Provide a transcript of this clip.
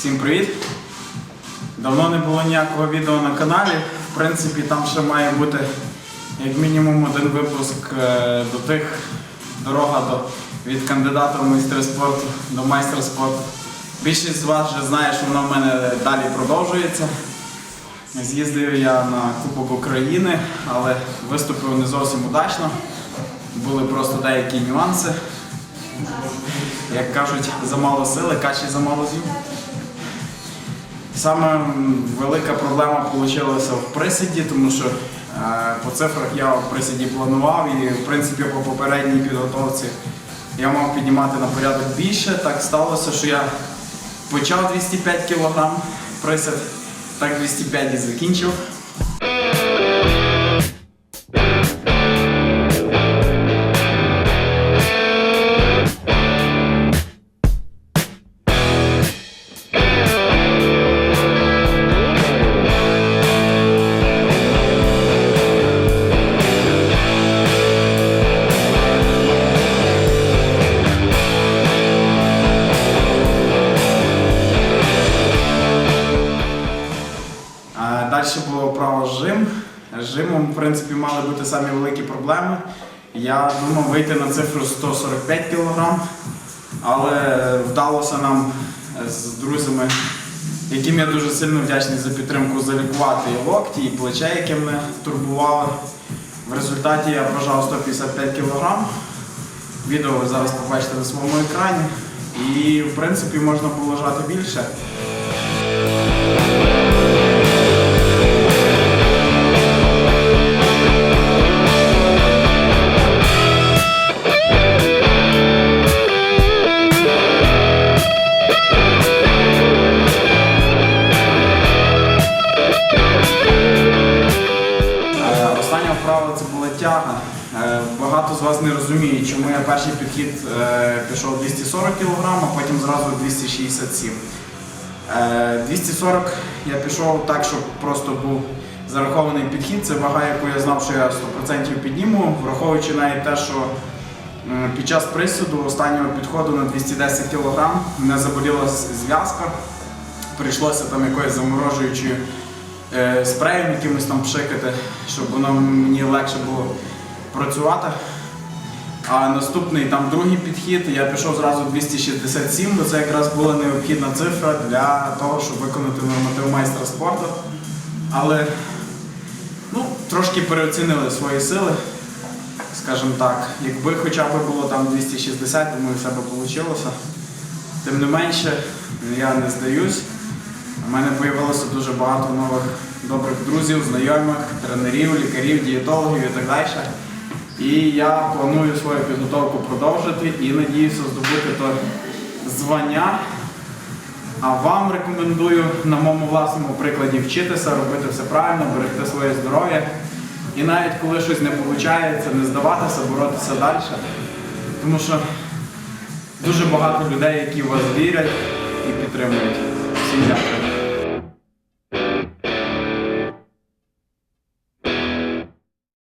Всім привіт! Давно не було ніякого відео на каналі. В принципі, там ще має бути як мінімум один випуск е, до тих дорога до, від кандидата в майстри спорту до майстра спорту. Більшість з вас вже знає, що воно в мене далі продовжується. З'їздив я на Кубок України, але виступив не зовсім удачно. Були просто деякі нюанси. Як кажуть, замало сили, каші замало з'їв. Саме велика проблема вийшла в присіді, тому що е, по цифрах я в присіді планував і в принципі по попередній підготовці я мав піднімати на порядок більше. Так сталося, що я почав 205 кг присід, так 205 і закінчив. Далі було право жим. Жимом, в принципі, мали бути самі великі проблеми. Я думав вийти на цифру 145 кг, але вдалося нам з друзями, яким я дуже сильно вдячний за підтримку, залікувати і локті, і плече, яке мене турбувало. В результаті я прожав 155 кг. Відео ви зараз побачите на своєму екрані. І, в принципі, можна було жати більше. Остання це була тяга. Е, Багато з вас не розуміють, чому я перший підхід е, пішов 240 кг, а потім зразу 267 Е, 240 я пішов так, щоб просто був зарахований підхід. Це вага, яку я знав, що я 100% підніму, враховуючи навіть те, що під час присуду останнього підходу на 210 кг мене заболіла зв'язка. Прийшлося там якоюсь заморожуючою е, спреєм якимось там пшикати, щоб воно мені легше було працювати. А наступний там другий підхід, я пішов зразу 267, бо це якраз була необхідна цифра для того, щоб виконати норматив майстра спорту. Але ну, трошки переоцінили свої сили, скажімо так. Якби хоча б було там 260, думаю, все би вийшло. Тим не менше, я не здаюсь. У мене з'явилося дуже багато нових добрих друзів, знайомих, тренерів, лікарів, дієтологів і так далі. І я планую свою підготовку продовжити і надіюся здобути то звання. А вам рекомендую на моєму власному прикладі вчитися, робити все правильно, берегти своє здоров'я. І навіть коли щось не виходить, не здаватися, боротися далі. Тому що дуже багато людей, які в вас вірять і підтримують. Всім дякую.